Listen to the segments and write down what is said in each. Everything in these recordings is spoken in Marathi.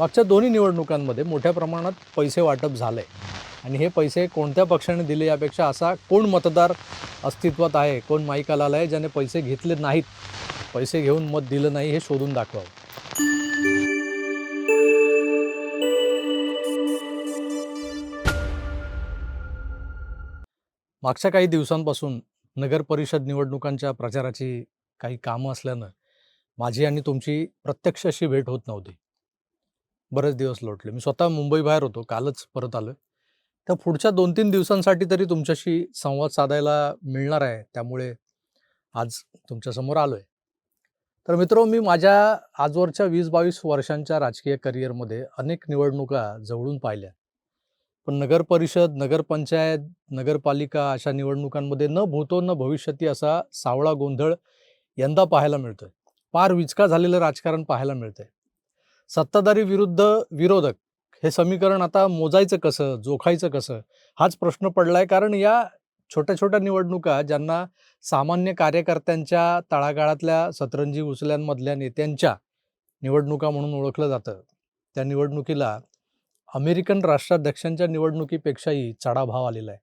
मागच्या दोन्ही निवडणुकांमध्ये मोठ्या प्रमाणात पैसे वाटप झालं. आहे आणि हे पैसे कोणत्या पक्षाने दिले यापेक्षा असा कोण मतदार अस्तित्वात आहे कोण माईकाला आहे ज्याने पैसे घेतले नाहीत पैसे घेऊन मत दिलं नाही हे शोधून दाखवावं. मागच्या काही दिवसांपासून नगर परिषद निवडणुकांच्या प्रचाराची काही कामं असल्यानं माझी आणि तुमची प्रत्यक्ष अशी भेट होत नव्हती. बरेच दिवस लोटले. मी स्वतः मुंबई बाहेर होतो कालच परत आलो तर पुढच्या दोन तीन दिवसांसाठी तरी तुमच्याशी संवाद साधायला मिळणार आहे. त्यामुळे आज तुमच्यासमोर आलो आहे तर मित्र मी माझ्या आजवरच्या वीस बावीस वर्षांच्या राजकीय करिअरमध्ये अनेक निवडणुका जवळून पाहिल्या. पण नगर परिषद नगरपंचायत नगरपालिका अशा निवडणुकांमध्ये न भूतो न भविष्यती असा सावळा गोंधळ यंदा पाहायला मिळतोय. फार विचका झालेलं राजकारण पाहायला मिळतंय. सत्ताधारी विरुद्ध विरोधक. हे समीकरण आता मोजायचं कसं जोखायचं कसं? हाच प्रश्न पडलाय. कारण या छोट्या छोट्या निवडणुका ज्यांना सामान्य कार्यकर्त्यांच्या तळागाळातल्या सतरंजी उचल्यांमधल्या नेत्यांच्या निवडणुका म्हणून ओळखलं जातं. त्या निवडणुकीला अमेरिकन राष्ट्राध्यक्षांच्या निवडणुकीपेक्षाही चढाभाव आलेला आहे.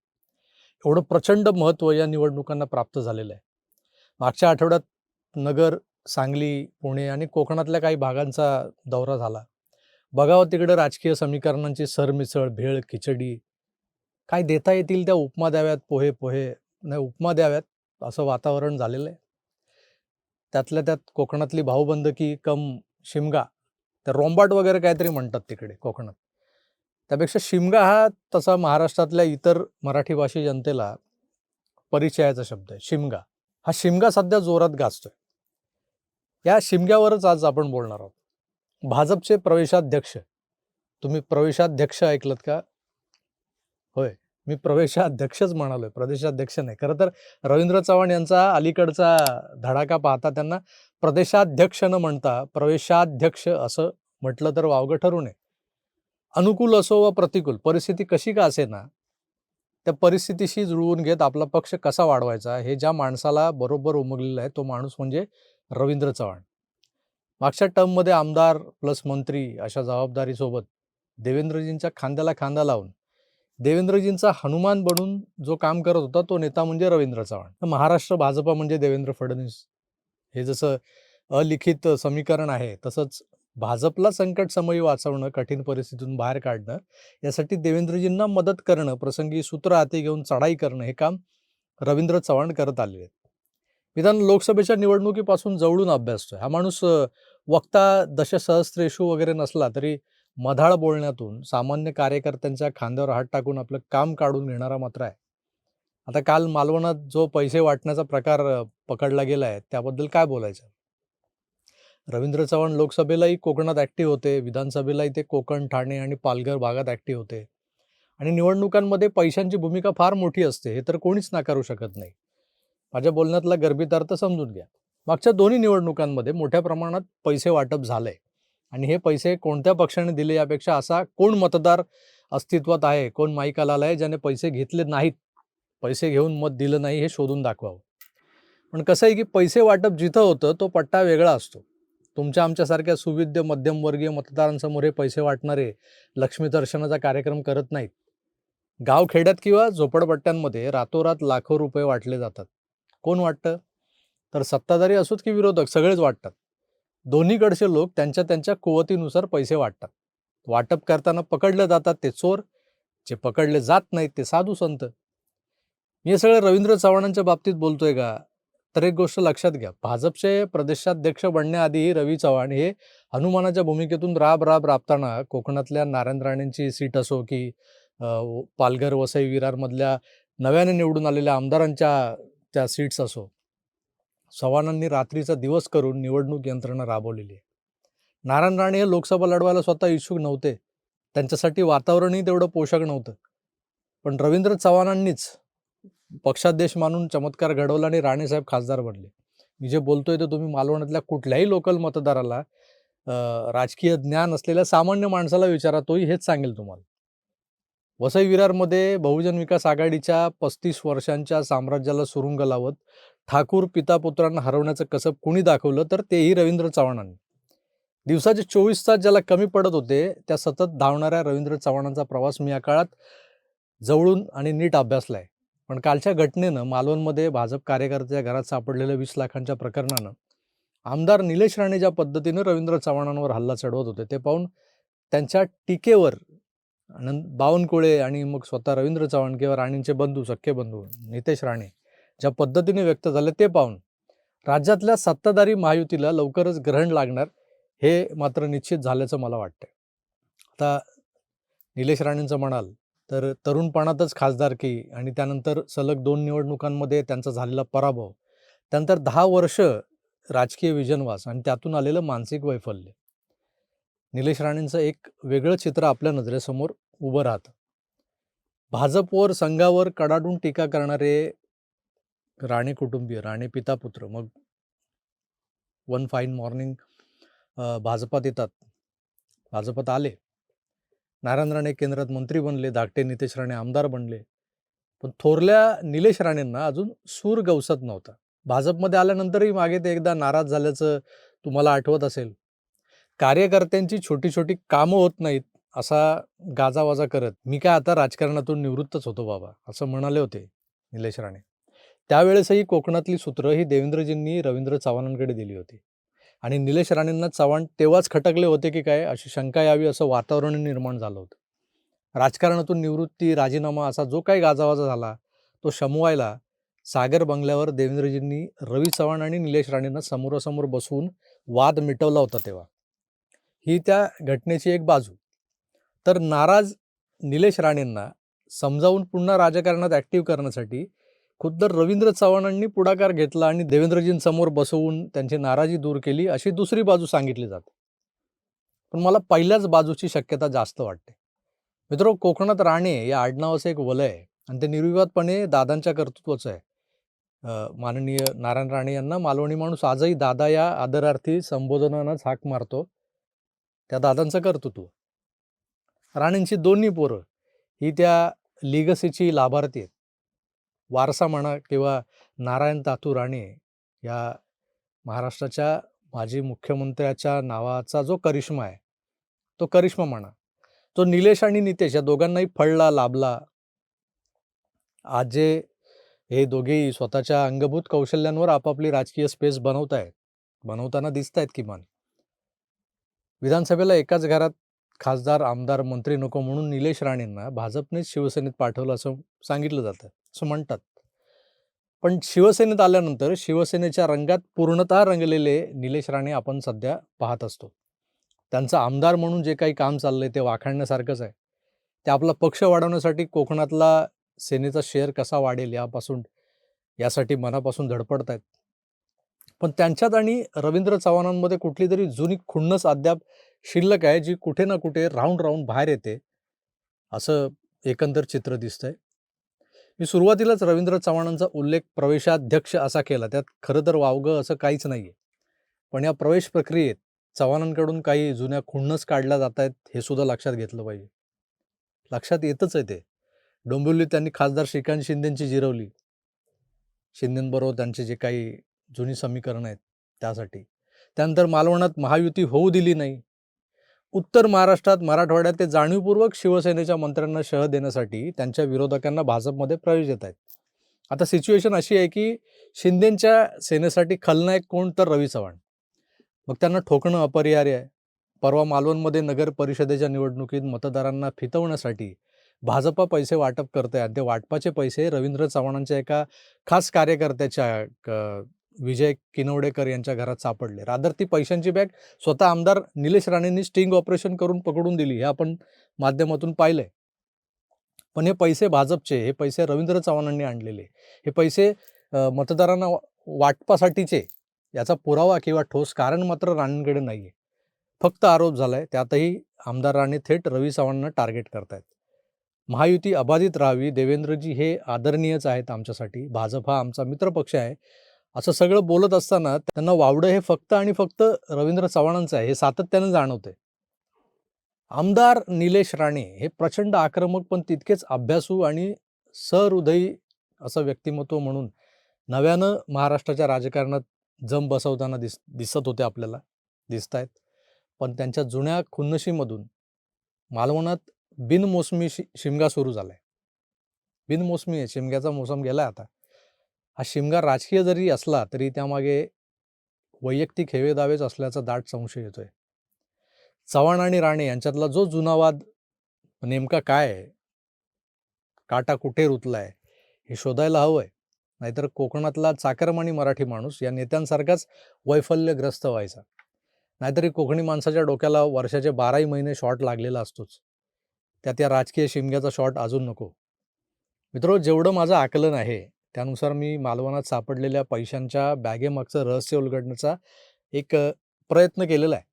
एवढं प्रचंड महत्त्व या निवडणुकांना प्राप्त झालेलं आहे. मागच्या आठवड्यात नगर सांगली पुणे आणि कोकणातल्या काही भागांचा दौरा झाला. बघावं तिकडं राजकीय समीकरणांची सरमिसळ भेळ खिचडी. काय देता येतील त्या उपमा द्याव्यात पोहे पोहे. नाही उपमा द्याव्यात असं वातावरण झालेलं आहे. त्यातल्या त्यात कोकणातली भाऊबंदकी कम शिमगा त्या रोंबाट वगैरे काहीतरी म्हणतात तिकडे कोकणात. त्यापेक्षा शिमगा हा तसा महाराष्ट्रातल्या इतर मराठी भाषी जनतेला परिचयाचा शब्द आहे शिमगा. हा शिमगा सध्या जोरात गाजतोय. या शिमग्यावरच आज आपण बोलणार आहोत. भाजपचे प्रवेशाध्यक्ष. तुम्ही प्रवेशाध्यक्ष ऐकलत का? होय मी प्रवेशाध्यक्षच म्हणालोय प्रदेशाध्यक्ष नाही. खरं तर रवींद्र चव्हाण यांचा अलीकडचा धडाका पाहता त्यांना प्रदेशाध्यक्ष न म्हणता प्रवेशाध्यक्ष असं म्हटलं तर वावगं ठरू नये. अनुकूल असो व प्रतिकूल परिस्थिती कशी का असे ना त्या परिस्थितीशी जुळवून घेत आपला पक्ष कसा वाढवायचा? हे ज्या माणसाला बरोबर उमगलेलं आहे तो माणूस म्हणजे रवींद्र चव्हाण. मागच्या टर्ममध्ये आमदार प्लस मंत्री अशा जबाबदारीसोबत देवेंद्रजींच्या खांद्याला खांदा लावून देवेंद्रजींचा हनुमान बनून जो काम करत होता तो नेता म्हणजे रवींद्र चव्हाण. महाराष्ट्र भाजपा म्हणजे देवेंद्र फडणवीस. हे जसं अलिखित समीकरण आहे तसंच भाजपला संकट समयी वाचवणं कठीण परिस्थितीतून बाहेर काढणं यासाठी देवेंद्रजींना मदत करणं प्रसंगी सूत्र हाती घेऊन चढाई करणं हे काम रवींद्र चव्हाण करत आलेले आहेत. विधान लोकसभेच्या निवडणुकीपासून जवळून अभ्यासतोय हा माणूस वक्ता दशसहस्त्रेशू वगैरे नसला तरी मधाळ बोलण्यातून सामान्य कार्यकर्त्यांच्या खांद्यावर हात टाकून आपलं काम काढून घेणारा मात्र आहे. आता काल मालवणात जो पैसे वाटण्याचा प्रकार पकडला गेला आहे त्याबद्दल काय बोलायचं? रवींद्र चव्हाण लोकसभेलाही कोकणात ॲक्टिव्ह होते विधानसभेलाही ते कोकण ठाणे आणि पालघर भागात ॲक्टिव्ह होते. आणि निवडणुकांमध्ये पैशांची भूमिका फार मोठी असते हे तर कोणीच नाकारू शकत नाही. माझ्या बोलण्यातला गर्भितार्थ समजून घ्या. मागच्या दोन्ही निवडणुकांमध्ये मोठ्या प्रमाणात पैसे वाटप झालंय आणि हे पैसे कोणत्या पक्षाने दिले यापेक्षा असा कोण मतदार अस्तित्वात आहे कोण माईकाला आला आहे ज्याने पैसे घेतले नाहीत. पैसे घेऊन मत दिलं नाही हे शोधून दाखवावं. पण कसं आहे की पैसे वाटप जिथं होतं तो पट्टा वेगळा असतो. तुमच्या आमच्यासारख्या सुविद्य मध्यमवर्गीय मतदारांसमोर हे पैसे वाटणारे लक्ष्मी दर्शनाचा कार्यक्रम करत नाहीत. गावखेड्यात किंवा झोपडपट्ट्यांमध्ये रातोरात लाखो रुपये वाटले जातात. कोण वाटतं? तर सत्ताधारी असोत की विरोधक? सगळेच वाटतात. दोन्हीकडचे लोक त्यांच्या त्यांच्या कुवतीनुसार पैसे वाटतात. वाटप करताना पकडले जातात ते चोर. जे पकडले जात नाहीत ते साधू संत. मी हे सगळं रवींद्र चव्हाणांच्या बाबतीत बोलतोय का? तर एक गोष्ट लक्षात घ्या. भाजपचे प्रदेशाध्यक्ष बनण्याआधी रवी चव्हाण हे हनुमानाच्या भूमिकेतून राब राब राबताना कोकणातल्या नारायण राणेंची सीट असो की पालघर वसई विरारमधल्या नव्याने निवडून आलेल्या आमदारांच्या त्या सीट्स असो. चव्हाणांनी रात्रीचा दिवस करून निवडणूक यंत्रणा राबवलेली आहे. नारायण राणे हे लोकसभा लढवायला स्वतः इच्छुक नव्हते. त्यांच्यासाठी वातावरणही तेवढं पोषक नव्हतं. पण रवींद्र चव्हाणांनीच पक्षादेश मानून चमत्कार घडवला आणि राणेसाहेब खासदार बनले. मी जे बोलतोय ते तुम्ही मालवणातल्या कुठल्याही लोकल मतदाराला राजकीय ज्ञान असलेल्या सामान्य माणसाला विचारा तोही हेच सांगेल तुम्हाला. वसई विरारमध्ये बहुजन विकास आघाडीच्या पस्तीस वर्षांच्या साम्राज्याला सुरुंग लावत ठाकूर पिता पुत्रांना हरवण्याचं कसब कुणी दाखवलं तर तेही रवींद्र चव्हाणांनी. दिवसाचे चोवीस तास ज्याला कमी पडत होते त्या सतत धावणाऱ्या रवींद्र चव्हाणांचा प्रवास मी या काळात जवळून आणि नीट अभ्यासला आहे पण कालच्या घटनेनं मालवणमध्ये भाजप कार्यकर्त्याच्या घरात सापडलेल्या वीस लाखांच्या प्रकरणानं आमदार निलेश राणे ज्या पद्धतीनं रवींद्र चव्हाणांवर हल्ला चढवत होते ते पाहून त्यांच्या टीकेवर आनंद बावनकुळे आणि मग स्वतः रवींद्र चव्हाण किंवा राणेंचे बंधू सख्खे बंधू नितेश राणे ज्या पद्धतीने व्यक्त झाले ते पाहून राज्यातल्या सत्ताधारी महायुतीला लवकरच ग्रहण लागणार हे मात्र निश्चित झाल्याचं मला वाटतं आता निलेश राणेंचं म्हणाल तर तरुणपणातच खासदारकी आणि त्यानंतर सलग दोन निवडणुकांमध्ये त्यांचा झालेला पराभव. त्यानंतर दहा वर्ष राजकीय विजनवास आणि त्यातून आलेलं मानसिक वैफल्य. निलेश राणेंचं एक वेगळं चित्र आपल्या नजरेसमोर उभं राहतं. भाजपवर संघावर कडाडून टीका करणारे राणे कुटुंबीय राणे पिता पुत्र मग वन फाईन मॉर्निंग भाजपात येतात. भाजपात आले. नारायण राणे केंद्रात मंत्री बनले धाकटे नितेश राणे आमदार बनले. पण थोरल्या निलेश राणेंना अजून सूर गवसत नव्हता. भाजपमध्ये आल्यानंतरही मागे ते एकदा नाराज झाल्याचं तुम्हाला आठवत असेल. कार्यकर्त्यांची छोटी छोटी कामं होत नाहीत. असा गाजावाजा करत मी काय आता राजकारणातून निवृत्तच होतो बाबा असं म्हणाले होते निलेश राणे. त्यावेळेसही कोकणातली सूत्र ही देवेंद्रजींनी रवींद्र चव्हाणांकडे दिली होती. आणि निलेश राणेंना चव्हाण तेव्हाच खटकले होते की काय अशी शंका यावी असं वातावरण निर्माण झालं होतं. राजकारणातून निवृत्ती राजीनामा असा जो काही गाजावाजा झाला तो शमवायला सागर बंगल्यावर देवेंद्रजींनी रवी चव्हाण आणि निलेश राणेंना समोरासमोर बसवून वाद मिटवला होता तेव्हा. ही त्या घटनेची एक बाजू. तर नाराज निलेश राणेंना समजावून पुन्हा राजकारणात ॲक्टिव्ह करण्यासाठी खुद्द रवींद्र चव्हाणांनी पुढाकार घेतला आणि देवेंद्रजींसमोर बसवून त्यांची नाराजी दूर केली अशी दुसरी बाजू सांगितली जाते. पण मला पहिल्याच बाजूची शक्यता जास्त वाटते. मित्र कोकणात राणे या आडनावाचं एक वलय आहे आणि ते निर्विवादपणे दादांच्या कर्तृत्वाचं आहे. माननीय नारायण राणे यांना मालवणी माणूस आजही दादा या आदरार्थी संबोधनानंच हाक मारतो. त्या दादांचं कर्तृत्व. राणेंची दोन्ही पोरं ही त्या लिगसीची लाभार्थी आहेत. वारसा म्हणा किंवा नारायण तातू राणे या महाराष्ट्राच्या माजी मुख्यमंत्र्याच्या नावाचा जो करिश्मा आहे तो करिश्मा म्हणा तो निलेश आणि नितेश या दोघांनाही फळला लाभला. आज जे हे दोघेही स्वतःच्या अंगभूत कौशल्यांवर आपापली राजकीय स्पेस बनवत आहेत बनवताना दिसत आहेत किमान. विधानसभेला एकाच घरात खासदार आमदार मंत्री नको म्हणून निलेश राणेंना भाजपनेच शिवसेनेत पाठवलं असं सांगितलं जातं असं म्हणतात. पण शिवसेनेत आल्यानंतर शिवसेनेच्या रंगात पूर्णतः रंगलेले निलेश राणे आपण सध्या पाहत असतो. त्यांचं आमदार म्हणून जे काही काम चाललंय ते वाखाणण्यासारखंच आहे. ते आपला पक्ष वाढवण्यासाठी कोकणातला सेनेचा शेअर कसा वाढेल यापासून यासाठी मनापासून धडपडत आहेत. पण त्यांच्यात आणि रवींद्र चव्हाणांमध्ये कुठली तरी जुनी खुन्नस अद्याप शिल्लक आहे जी कुठे ना कुठे राहून राहून बाहेर येते असं एकंदर चित्र दिसतंय. मी सुरुवातीलाच रवींद्र चव्हाणांचा उल्लेख प्रवेशाध्यक्ष असा केला. त्यात खरं तर वावगं असं काहीच नाही आहे पण या प्रवेश प्रक्रियेत चव्हाणांकडून काही जुन्या खुन्नस काढल्या जात आहेत हे सुद्धा लक्षात घेतलं पाहिजे. लक्षात येतच आहे ते. डोंबिवलीत त्यांनी खासदार श्रीकांत शिंदेंची जिरवली. शिंदेंबरोबर त्यांचे जे काही जुनी समीकरणं आहेत त्यासाठी. त्यानंतर मालवणात महायुती होऊ दिली नाही. उत्तर महाराष्ट्रात मराठवाड्यात ते जाणीवपूर्वक शिवसेनेच्या मंत्र्यांना शह देण्यासाठी त्यांच्या विरोधकांना भाजपमध्ये प्रवेश देत आहेत. आता सिच्युएशन अशी आहे की शिंदेंच्या सेनेसाठी खलनायक कोण तर रवी चव्हाण. मग त्यांना ठोकणं अपरिहार्य आहे. परवा मालवणमध्ये नगर परिषदेच्या निवडणुकीत मतदारांना फितवण्यासाठी भाजपा पैसे वाटप करते आणि ते वाटपाचे पैसे रवींद्र चव्हाणांच्या एका खास कार्यकर्त्याच्या क- विजय किनवडेकर यांच्या घरात सापडले. रादर ती पैशांची बॅग स्वतः आमदार निलेश राणेंनी स्टिंग ऑपरेशन करून पकडून दिली हे आपण माध्यमातून पाहिलंय. पण हे पैसे भाजपचे हे पैसे रवींद्र चव्हाणांनी आणलेले हे पैसे मतदारांना वाटपासाठीचे याचा पुरावा किंवा ठोस कारण मात्र राणेंकडे नाही आहे फक्त आरोप झालाय त्यातही आमदार राणे थेट रवी चव्हाणांना टार्गेट करतायत. महायुती अबाधित राहावी देवेंद्रजी हे आदरणीयच आहेत आमच्यासाठी भाजप हा आमचा मित्रपक्ष आहे. असं सगळं बोलत असताना त्यांना वावडं हे फक्त आणि फक्त रवींद्र चव्हाणांचं आहे हे सातत्यानं जाणवतंय. आमदार निलेश राणे हे प्रचंड आक्रमक पण तितकेच अभ्यासू आणि सहृदयी असं व्यक्तिमत्व म्हणून नव्यानं महाराष्ट्राच्या राजकारणात जम बसवताना दिस दिसत होते आपल्याला दिसत आहेत पण त्यांच्या जुन्या खुन्नशीमधून मालवणात बिनमोसमी शि शिमगा सुरू झाला आहे बिनमोसमी आहे शिमग्याचा मोसम गेला आता. हा शिमगा राजकीय जरी असला तरी त्यामागे वैयक्तिक हेवेदावेच असल्याचा दाट संशय येतोय. चव्हाण आणि राणे यांच्यातला जो जुना वाद नेमका काय आहे? काटा कुठे रुतलाय? हे शोधायला हवंय. नाहीतर कोकणातला चाकरमानी मराठी माणूस या नेत्यांसारखाच वैफल्यग्रस्त व्हायचा. नाहीतरी कोकणी माणसाच्या डोक्याला वर्षाचे बाराही महिने शॉट लागलेला असतोच. त्यात या राजकीय शिमग्याचा शॉट अजून नको. मित्रो जेवढं माझं आकलन आहे त्यानुसार मी मालवणात सापडलेल्या पैशांच्या बॅगेमागचं रहस्य उलगडण्याचा एक प्रयत्न केलेला आहे.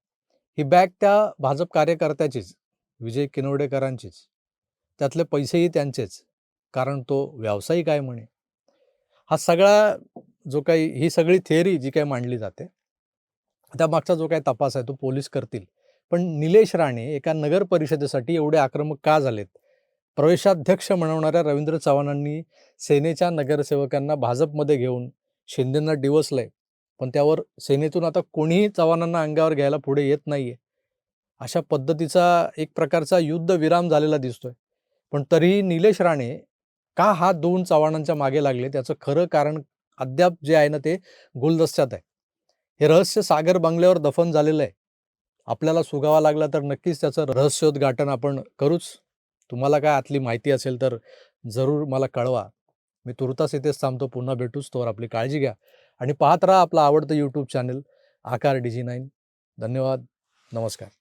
ही बॅग त्या भाजप कार्यकर्त्याचीच विजय किनवडेकरांचीच. त्यातले पैसेही त्यांचेच कारण तो व्यावसायिक आहे म्हणे. हा सगळा जो काही ही सगळी थिअरी जी काही मांडली जाते त्यामागचा जो काही तपास आहे तो पोलीस करतील. पण निलेश राणे एका नगर परिषदेसाठी एवढे आक्रमक का झालेत? प्रवेशाध्यक्ष म्हणवणाऱ्या रवींद्र चव्हाणांनी सेनेच्या नगरसेवकांना भाजपमध्ये घेऊन शिंदेंना डिवसलंय. पण त्यावर सेनेतून आता कोणीही चव्हाणांना अंगावर घ्यायला पुढे येत नाहीये. अशा पद्धतीचा एक प्रकारचा युद्ध विराम झालेला दिसतोय. पण तरीही निलेश राणे का हात धुवून चव्हाणांच्या मागे लागले? त्याचं खरं कारण अद्याप जे आहे ना ते गुलदस्त्यात आहे. हे रहस्य सागर बंगल्यावर दफन झालेलं आहे. आपल्याला सुगावा लागला तर नक्कीच त्याचं रहस्योद्घाटन आपण करूच. तुम्हाला काय आतली माहिती असेल तर जरूर मला कळवा. मी तुर्तास इथेच थांबतो. पुन्हा भेटूच तोवर आपली काळजी घ्या. आणि पाहत राहा आपलं आवडतं YouTube channel Aakar digi nine. धन्यवाद. नमस्कार.